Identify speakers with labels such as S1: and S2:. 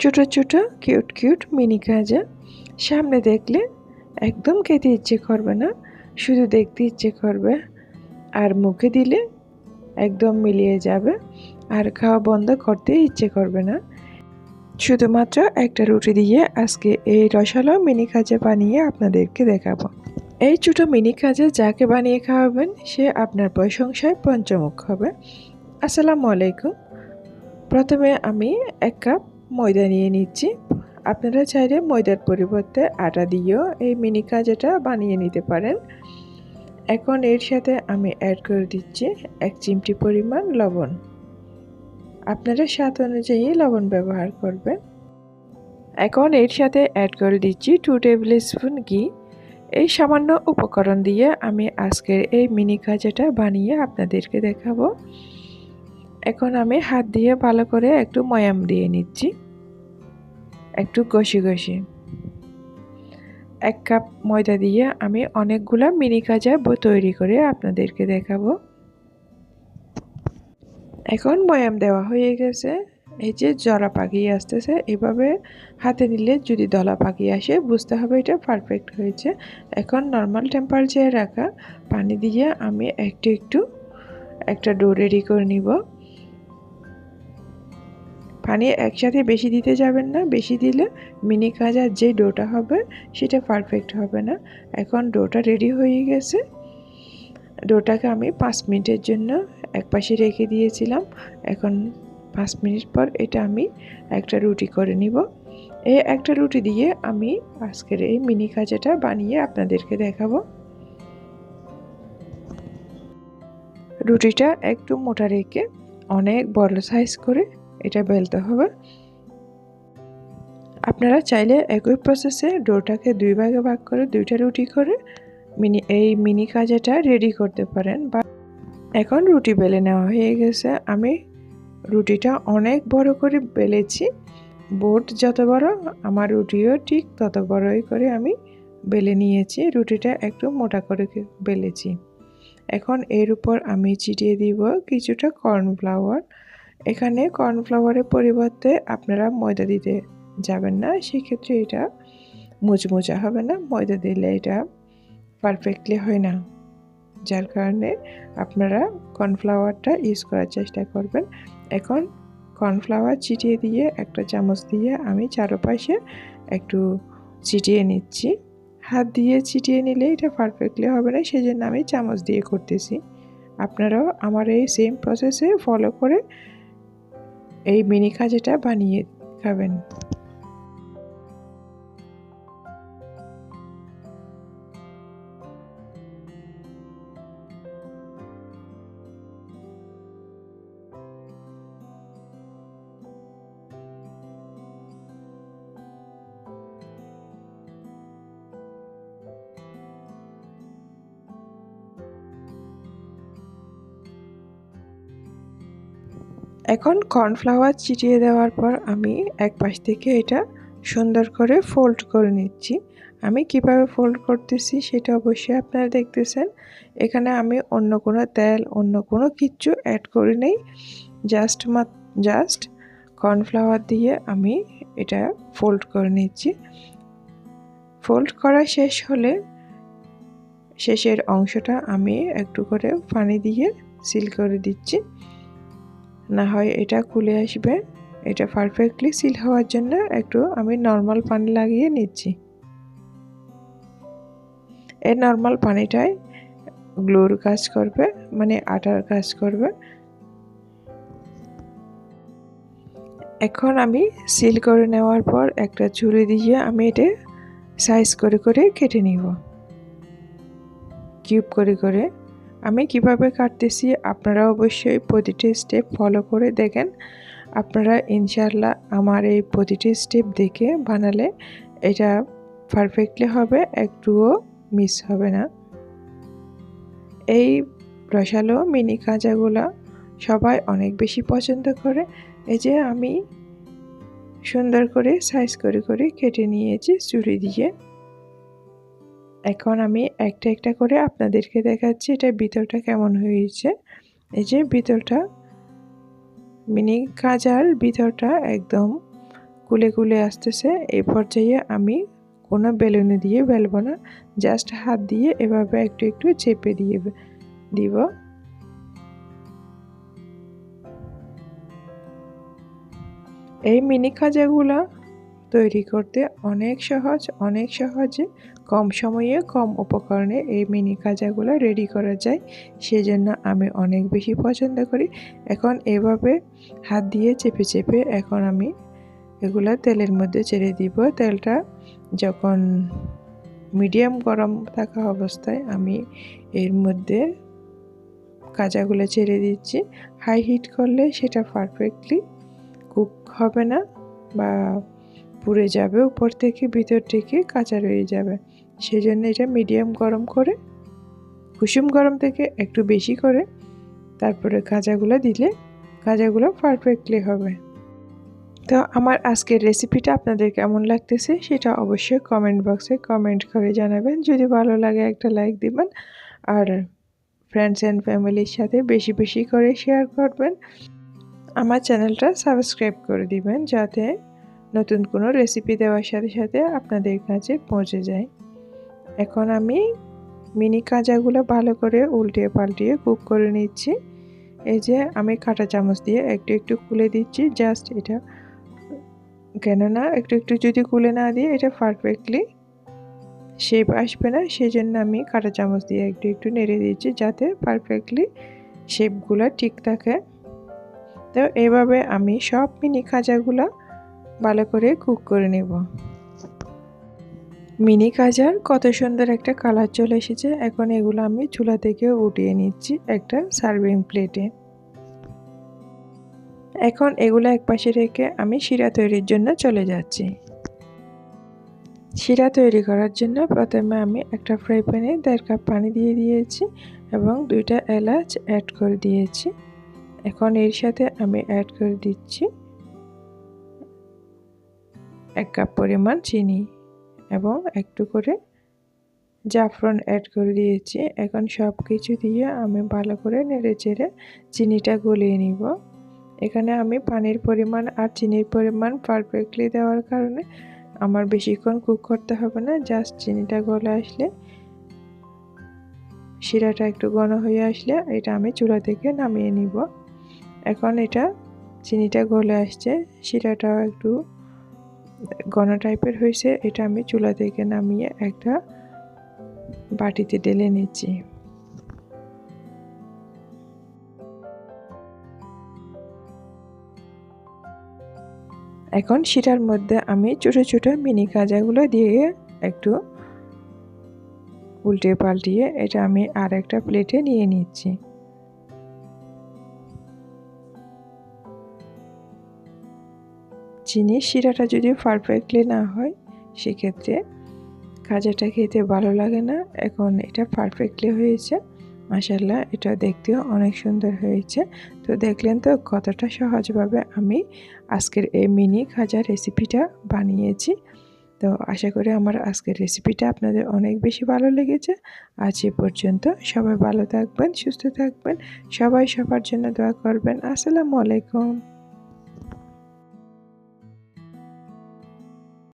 S1: ছোট ছোট cute cute mini কাজা সামনে দেখলে একদম খেতে ইচ্ছে করবে না, শুধু দেখতে ইচ্ছে করবে। আর মুখে দিলে একদম মিলিয়ে যাবে। আর খাওয়া বন্ধ করতে ইচ্ছে করবে না। শুধুমাত্র একটা রুটি দিয়ে আজকে এই রসালো মিনি কাজে বানিয়ে আপনাদেরকে দেখাবো। এই ছোটো মিনি কাজে যাকে বানিয়ে খাওয়াবেন, সে আপনার প্রশংসায় পঞ্চমুখ হবে। আসসালামু আলাইকুম। প্রথমে আমি এক কাপ ময়দা নিয়ে নিচ্ছি। আপনারা চাইলে ময়দার পরিবর্তে আটা দিয়েও এই মিনি কাজাটা বানিয়ে নিতে পারেন। এখন এর সাথে আমি অ্যাড করে দিচ্ছি এক চিমটি পরিমাণ লবণ। আপনারা স্বাদ অনুযায়ী লবণ ব্যবহার করবেন। এখন এর সাথে অ্যাড করে দিচ্ছি টু টেবিল স্পুন ঘি। এই সামান্য উপকরণ দিয়ে আমি আজকের এই মিনি কাজাটা বানিয়ে আপনাদেরকে দেখাবো। এখন আমি হাত দিয়ে ভালো করে একটু ময়াম দিয়ে নিচ্ছি। একটু ঘষি ঘষি। এক কাপ ময়দা দিয়ে আমি অনেকগুলো মিনি কাজা তৈরি করে আপনাদেরকে দেখাবো। এখন ময়াম দেওয়া হয়ে গেছে। এই যে জরা পাকিয়ে আসতেছে, এভাবে হাতে নিলে যদি দলা পাকিয়ে আসে, বুঝতে হবে এটা পারফেক্ট হয়েছে। এখন নর্মাল টেম্পারেচারে রাখা পানি দিয়ে আমি একটু একটু একটা ডো রেডি করে নিব। পানি একসাথে বেশি দিতে যাবেন না, বেশি দিলে মিনি কাজার যে ডোটা হবে সেটা পারফেক্ট হবে না। এখন ডোটা রেডি হয়ে গেছে। ডোটাকে আমি পাঁচ মিনিটের জন্য এক পাশে রেখে দিয়েছিলাম। এখন পাঁচ মিনিট পর এটা আমি একটা রুটি করে নিব। এই একটা রুটি দিয়ে আমি আজকের এই মিনি কাজাটা বানিয়ে আপনাদেরকে দেখাবো। রুটিটা একটু মোটা রেখে অনেক বড় সাইজ করে এটা বেলতে হবে। আপনারা চাইলে একই প্রসেসে ডোটাকে দুই ভাগে ভাগ করে দুইটা রুটি করে মিনি, এই মিনি কাজাটা রেডি করতে পারেন। বা এখন রুটি বেলে নেওয়া হয়ে গেছে। আমি রুটিটা অনেক বড় করে বেলেছি। বোট যত বড় আমার রুটিও ঠিক তত বড়ই করে আমি বেলে নিয়েছি। রুটিটা একটু মোটা করে বেলেছি। এখন এর উপর আমি চিটিয়ে দিব কিছুটা কর্নফ্লাওয়ার এখানে কর্নফ্লাওয়ারের পরিবর্তে আপনারা ময়দা দিতে যাবেন না, সেক্ষেত্রে এটা মুচমুচা হবে না, ময়দা দিলে এটা পারফেক্টলি হয় না। যার কারণে আপনারা কর্নফ্লাওয়ারটা ইউজ করার চেষ্টা করবেন। এখন কর্নফ্লাওয়ার ছিটিয়ে দিয়ে একটা চামচ দিয়ে আমি চারপাশে একটু ছিটিয়ে নিচ্ছি। হাত দিয়ে ছিটিয়ে নিলে এটা পারফেক্টলি হবে না সেই জন্য আমি চামচ দিয়ে করতেছি। আপনারাও আমার এই সেম প্রসেসে ফলো করে এই মিনি যেটা বানিয়ে খাবেন। এখন কর্নফ্লাওয়ার চিটিয়ে দেওয়ার পর আমি এক পাশ থেকে এটা সুন্দর করে ফোল্ড করে নিচ্ছি। আমি কীভাবে ফোল্ড করতেছি সেটা অবশ্যই আপনারা দেখতেছেন। এখানে আমি অন্য কোনো তেল, অন্য কোনো কিচ্ছু অ্যাড করি নেই। জাস্ট মা জাস্ট কর্নফ্লাওয়ার দিয়ে আমি এটা ফোল্ড করে নিচ্ছি। ফোল্ড করা শেষ হলে শেষের অংশটা আমি একটু করে পানি দিয়ে সিল করে দিচ্ছি। না হয় এটা খুলে আসবে। এটা পারফেক্টলি সিল হওয়ার জন্য একটু আমি নর্মাল পানি লাগিয়ে নিচ্ছি। এই নর্মাল পানিটাই গ্লোর কাজ করবে মানে আটার কাজ করবে। এখন আমি সিল করে নেওয়ার পর একটা চুরি দিয়ে আমি এটা সাইজ করে করে কেটে নিব। কিউব করে করে। আমি কীভাবে কাটতেছি আপনারা অবশ্যই প্রতিটি স্টেপ ফলো করে দেখেন। আপনারা ইনশাল্লাহ আমার এই প্রতিটি স্টেপ দেখে বানালে এটা পারফেক্টলি হবে, একটুও মিস হবে না। এই রসালো মিনি কাঁচাগুলা সবাই অনেক বেশি পছন্দ করে। এই যে আমি সুন্দর করে সাইজ করে করে কেটে নিয়েছি চুরি দিয়ে। এখন আমি একটা একটা করে আপনাদেরকে দেখাচ্ছি এটা ভিতরটা কেমন হয়েছে। এই যে ভিতরটা, মিনি কাজার ভিতরটা একদম কুলে কুলে আসতেছে। এই পর্যায়ে আমি কোনো বেলুনি দিয়ে বেলবো না, জাস্ট হাত দিয়ে এভাবে একটু একটু চেপে দিয়ে দিব। এই মিনি খাজাগুলো তৈরি করতে অনেক সহজ, অনেক সহজে কম সময়ে কম উপকরণে এই মিনি খাজাগুলো রেডি করা যায়। সেজন্য আমি অনেক বেশি পছন্দ করি। এখন এভাবে হাত দিয়ে চেপে চেপে এখন আমি এগুলো তেলের মধ্যে ছেড়ে দিব। তেলটা যখন মিডিয়াম গরম থাকা অবস্থায় আমি এর মধ্যে কাজাগুলো ছেড়ে দিচ্ছি। হাই হিট করলে সেটা পারফেক্টলি কুক হবে না বা পুড়ে যাবে, উপর থেকে ভিতর থেকে কাঁচা রয়ে যাবে। সেই জন্য এটা মিডিয়াম গরম করে, কুসুম গরম থেকে একটু বেশি করে, তারপরে কাঁচাগুলো দিলে কাঁচাগুলো পারফেক্টলি হবে। তো আমার আজকের রেসিপিটা আপনাদের কেমন লাগতেছে সেটা অবশ্যই কমেন্ট বক্সে কমেন্ট করে জানাবেন। যদি ভালো লাগে একটা লাইক দিবেন আর ফ্রেন্ডস অ্যান্ড ফ্যামিলির সাথে বেশি বেশি করে শেয়ার করবেন, আমার চ্যানেলটা সাবস্ক্রাইব করে দিবেন যাতে নতুন কোনো রেসিপি দেওয়ার সাথে সাথে আপনাদের কাছে পৌঁছে যায়। এখন আমি মিনি কাঁচাগুলো ভালো করে উল্টিয়ে পাল্টিয়ে কুক করে নিচ্ছি। এই যে আমি কাঁটা চামচ দিয়ে একটু একটু খুলে দিচ্ছি জাস্ট এটা। কেননা একটু একটু যদি খুলে না দিয়ে এটা পারফেক্টলি শেপ আসবে না সেই জন্য আমি কাঁটা চামচ দিয়ে একটু একটু নেড়ে দিচ্ছি যাতে পারফেক্টলি শেপগুলো ঠিক থাকে। তো এভাবে আমি সব মিনি খাজাগুলো ভালো করে কুক করে নেব। মিনি কাজার কত সুন্দর একটা কালার চলে এসেছে। এখন এগুলো আমি চুলা থেকে উঠিয়ে নিচ্ছি একটা সার্ভিং প্লেটে। এখন এগুলো এক পাশে রেখে আমি শিরা তৈরির জন্য চলে যাচ্ছি। শিরা তৈরি করার জন্য প্রথমে আমি একটা ফ্রাই প্যানে দেড় কাপ পানি দিয়ে দিয়েছি এবং দুইটা এলাচ অ্যাড করে দিয়েছি। এখন এর সাথে আমি অ্যাড করে দিচ্ছি এক কাপ পরিমাণ চিনি এবং একটু করে জাফরন অ্যাড করে দিয়েছি। এখন সব কিছু দিয়ে আমি ভালো করে নেড়ে চেড়ে চিনিটা গলিয়ে নিব। এখানে আমি পানির পরিমাণ আর চিনির পরিমাণ পারফেক্টলি দেওয়ার কারণে আমার বেশিক্ষণ কুক করতে হবে না জাস্ট চিনিটা গলে আসলে, শিরাটা একটু ঘন হয়ে আসলে এটা আমি চুলা থেকে নামিয়ে নিব। এখন এটা চিনিটা গলে আসছে, শিরাটাও একটু ঘন টাইপের হয়েছে, এটা আমি চুলা থেকে নামিয়ে একটা বাটিতে ঢেলে নিচ্ছি। এখন সেটার মধ্যে আমি ছোটো ছোটো মিনি কাজাগুলো দিয়ে একটু উল্টে পাল্টিয়ে এটা আমি আর একটা প্লেটে নিয়ে নিচ্ছি। চিনির শিরাটা যদি পারফেক্টলি না হয়, সেক্ষেত্রে খাজাটা খেতে ভালো লাগে না। এখন এটা পারফেক্টলি হয়েছে। মাসাল্লাহ এটা দেখতেও অনেক সুন্দর হয়েছে। তো দেখলেন তো কতটা সহজভাবে আমি আজকের এই মিনি খাজা রেসিপিটা বানিয়েছি। তো আশা করি আমার আজকের রেসিপিটা আপনাদের অনেক বেশি ভালো লেগেছে। আজ এ পর্যন্ত সবাই ভালো থাকবেন, সুস্থ থাকবেন। সবাই সবার জন্য দোয়া করবেন। আসসালামু আলাইকুম।